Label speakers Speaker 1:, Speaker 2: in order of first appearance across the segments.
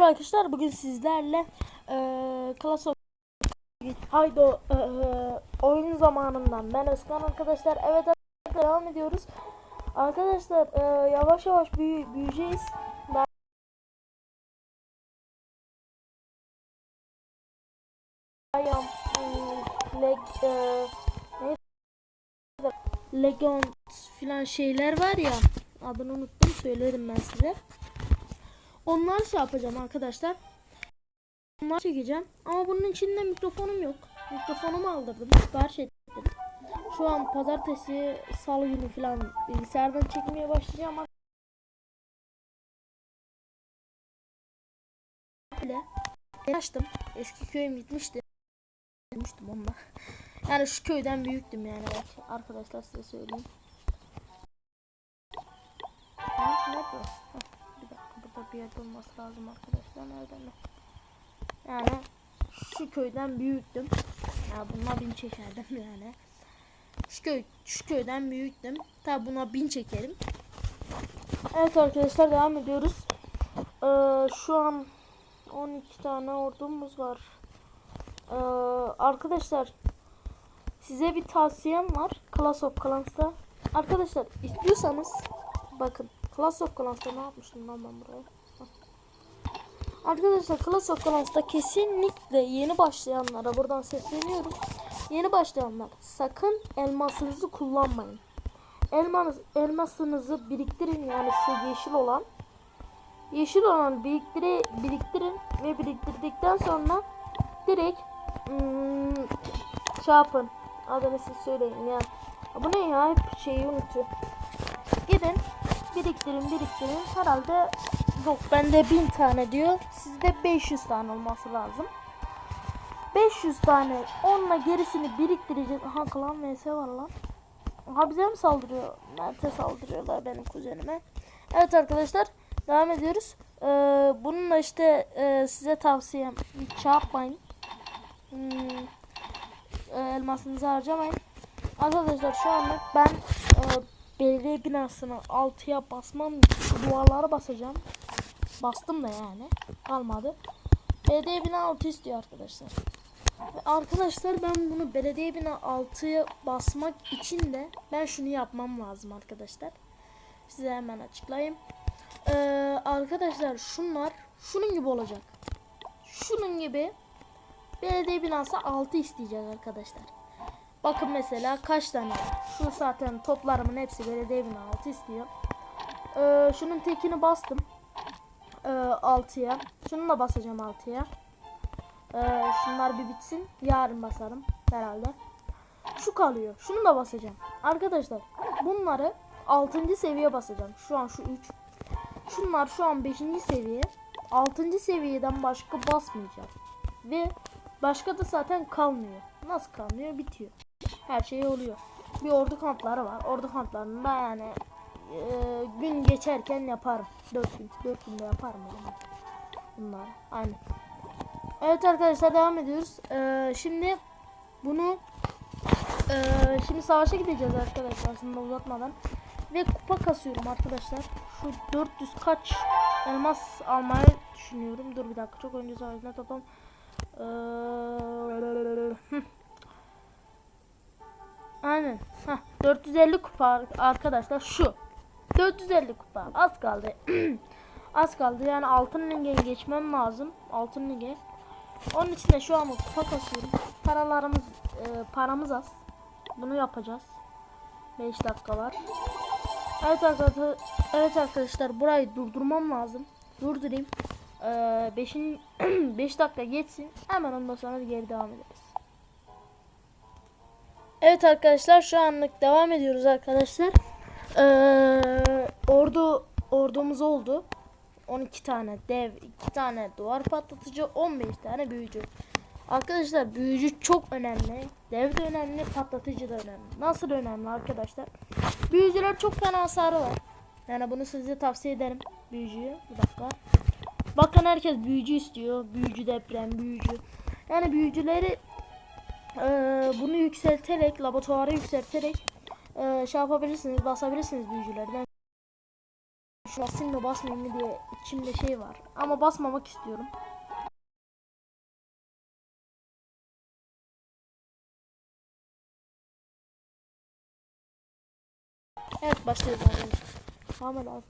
Speaker 1: Merhaba arkadaşlar bugün sizlerle eee Clash of Haydo eee, oyun zamanından ben Özkan arkadaşlar evet arkadaşlar devam ediyoruz arkadaşlar eee, yavaş yavaş büyü büyüyeceğiz ben Ayam, ım, leg, neydi? Legion filan şeyler var ya adını unuttum söylerim ben size. Onlar şey yapacağım arkadaşlar. Onlar çekeceğim. Ama bunun içinde mikrofonum yok. Mikrofonumu aldırdım. Sipariş ettim. Şu an pazartesi, salı günü falan bilgisayardan çekmeye başlayacağım. Böyle. Açtım. Eski köyüm gitmişti. Gitmiştim onunla. Yani şu köyden büyüktüm yani. Bak, arkadaşlar size söyleyeyim. Ha, nerede? Heh, bir yerde olması lazım arkadaşlar. Nerede mi? Yani şu köyden büyüktüm. Ya buna bin çekerdim yani. Şu köy, şu köyden büyüktüm. Tabi buna bin çekerim. Evet arkadaşlar devam ediyoruz. Ee, şu an 12 tane ordumuz var. Ee, arkadaşlar size bir tavsiyem var. Clash of Clans'ta. Arkadaşlar istiyorsanız bakın Clash of Clans'ta ne yapmıştım lan ben buraya? Arkadaşlar Clash of Clans'ta kesinlikle yeni başlayanlara buradan sesleniyorum. Yeni başlayanlar sakın elmasınızı kullanmayın. Elmanız, elmasınızı biriktirin yani şu yeşil olan. Yeşil olan biriktire, biriktirin ve biriktirdikten sonra direkt hmm, şey yapın. Adını siz söyleyin ya. Bu ne ya? Hep şeyi unutuyor. Gidin biriktirin biriktirin. Herhalde yok bende 1000 tane diyor. Sizde 500 tane olması lazım. 500 tane onunla gerisini biriktireceğiz. Aha klan vs var lan. Aha bize mi saldırıyor? Mert'e saldırıyorlar benim kuzenime. Evet arkadaşlar devam ediyoruz. Ee, bununla işte e, size tavsiyem şey yapmayın. Hmm, e, elmasınızı harcamayın. Arkadaşlar şu anlık ben belediye binasını altıya basmam duvarlara basacağım. Bastım da yani. Kalmadı. Belediye bina altı istiyor arkadaşlar. Ve arkadaşlar ben bunu belediye bina altıya basmak için de ben şunu yapmam lazım arkadaşlar. Size hemen açıklayayım. Ee, arkadaşlar şunlar şunun gibi olacak. Şunun gibi belediye binası 6 isteyeceğiz arkadaşlar. Bakın mesela kaç tane. Şu zaten toplarımın hepsi belediye bina 6 istiyor. Ee, şunun tekini bastım. Ee, 6'ya. Şunu da basacağım 6'ya. Ee, şunlar bir bitsin. Yarın basarım herhalde. Şu kalıyor. Şunu da basacağım. Arkadaşlar bunları 6. seviye basacağım. Şu an şu 3. Şunlar şu an 5. seviye. 6. seviyeden başka basmayacağım. Ve başka da zaten kalmıyor. Nasıl kalmıyor? Bitiyor. Her şey oluyor. Bir ordu kampları var. Ordu kamplarında yani e, gün geçerken yaparım. 4 gün. 4 günde yaparım o zaman. Bunlar. Aynen. Evet arkadaşlar devam ediyoruz. Ee, şimdi bunu ee, şimdi savaşa gideceğiz arkadaşlar aslında uzatmadan. Ve kupa kasıyorum arkadaşlar. Şu 400 kaç elmas almayı düşünüyorum. Dur bir dakika çok önce savaşına toplam. Ee. Aynen. Heh, 450 kupa arkadaşlar şu. 450 kupa az kaldı. az kaldı yani altın lige geçmem lazım. Altın lige. Onun için de şu an kupa kasıyorum. Paralarımız e, paramız az. Bunu yapacağız. 5 dakika var. Evet arkadaşlar, evet arkadaşlar burayı durdurmam lazım. Durdurayım. 5 ee, 5 dakika geçsin. Hemen ondan sonra geri devam ederiz. Evet arkadaşlar şu anlık devam ediyoruz arkadaşlar. Ee, ordu ordumuz oldu. 12 tane dev, 2 tane duvar patlatıcı, 15 tane büyücü. Arkadaşlar büyücü çok önemli. Dev de önemli, patlatıcı da önemli. Nasıl önemli arkadaşlar? Büyücüler çok fena hasarı var. Yani bunu size tavsiye ederim. Büyücüyü. Bir dakika. Bakın herkes büyücü istiyor. Büyücü deprem, büyücü. Yani büyücüleri e, bunu yükselterek, laboratuvarı yükselterek e, şey yapabilirsiniz, basabilirsiniz büyücüleri. Ben Şu basayım mı basmayayım mı diye içimde şey var. Ama basmamak istiyorum. Evet başlıyoruz abi. Tamam abi.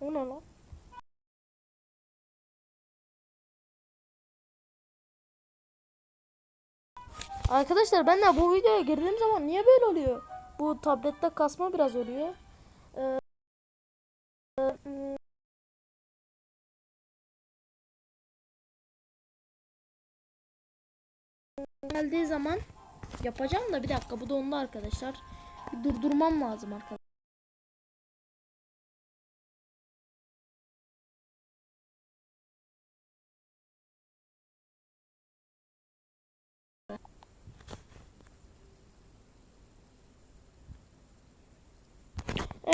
Speaker 1: O ne lan? Arkadaşlar ben de bu videoya girdiğim zaman niye böyle oluyor? Bu tablette kasma biraz oluyor. Ee, e, geldiği zaman yapacağım da bir dakika bu dondu arkadaşlar. Bir durdurmam lazım arkadaşlar.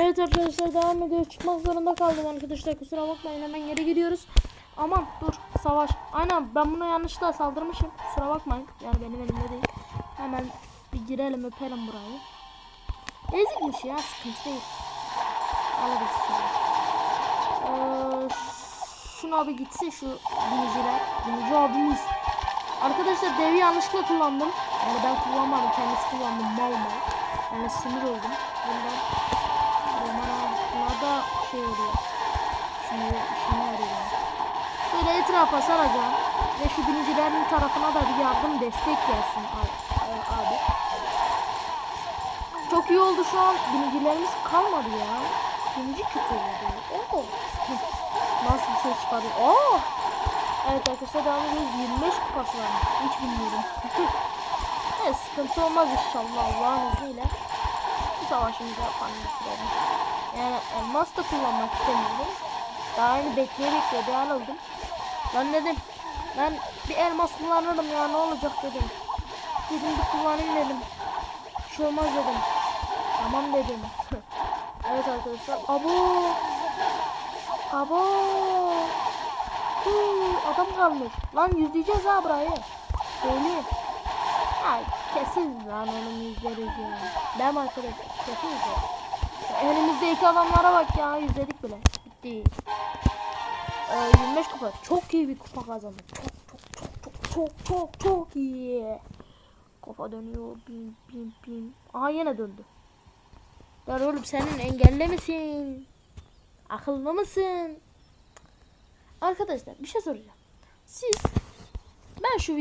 Speaker 1: Evet arkadaşlar devam ediyor. Çıkmak zorunda kaldım arkadaşlar. Kusura bakmayın hemen geri gidiyoruz. Aman dur savaş. Aynen ben buna yanlışlıkla saldırmışım. Kusura bakmayın. Yani benim elimde değil. Hemen bir girelim öpelim burayı. Ezikmiş ya sıkıntı değil. Alırız şimdi. Ee, şuna bir gitsin şu biniciler. Binici abimiz. Arkadaşlar devi yanlışlıkla kullandım. Yani ben kullanmadım. Kendisi kullandı mal mal. Yani sinir oldum. Bundan Aman bunlar da şey oluyor. Şimdi işime yarıyor. Böyle etrafa saracağım. Ve şu binicilerin tarafına da bir yardım destek gelsin abi. Çok iyi oldu şu an. Binicilerimiz kalmadı ya. Binici kötü oldu. Oo. Nasıl bir ses çıkarıyor? Oo. Evet arkadaşlar devam ediyoruz. 25 kupası var. Hiç bilmiyorum. evet sıkıntı olmaz inşallah Allah'ın izniyle. Bu savaşımızı yapan bitirelim. Yani elmas da kullanmak istemiyorum. Daha aynı bekleye bekleye değer aldım. Ben dedim ben bir elmas kullanırım ya ne olacak dedim. Dedim bir kullanayım dedim. Bir şey olmaz dedim. Tamam dedim. evet arkadaşlar. Abo. Abo. Huu, adam kalmış. Lan yüzleyeceğiz ha burayı. Söyleyeyim. Ay kesin lan onun yüzleriz ya. Mi arkadaşlar? Kesin yüzleriz. Elimizde iki adamlara bak ya yüzledik bile. Bitti. Ee, 25 kupa. Çok iyi bir kupa kazandık. Çok çok çok çok çok çok çok iyi. Kafa dönüyor. Bin bin bin. Aha yine döndü. Lan oğlum senin engelli misin? Akıllı mısın? Arkadaşlar bir şey soracağım. Siz ben şu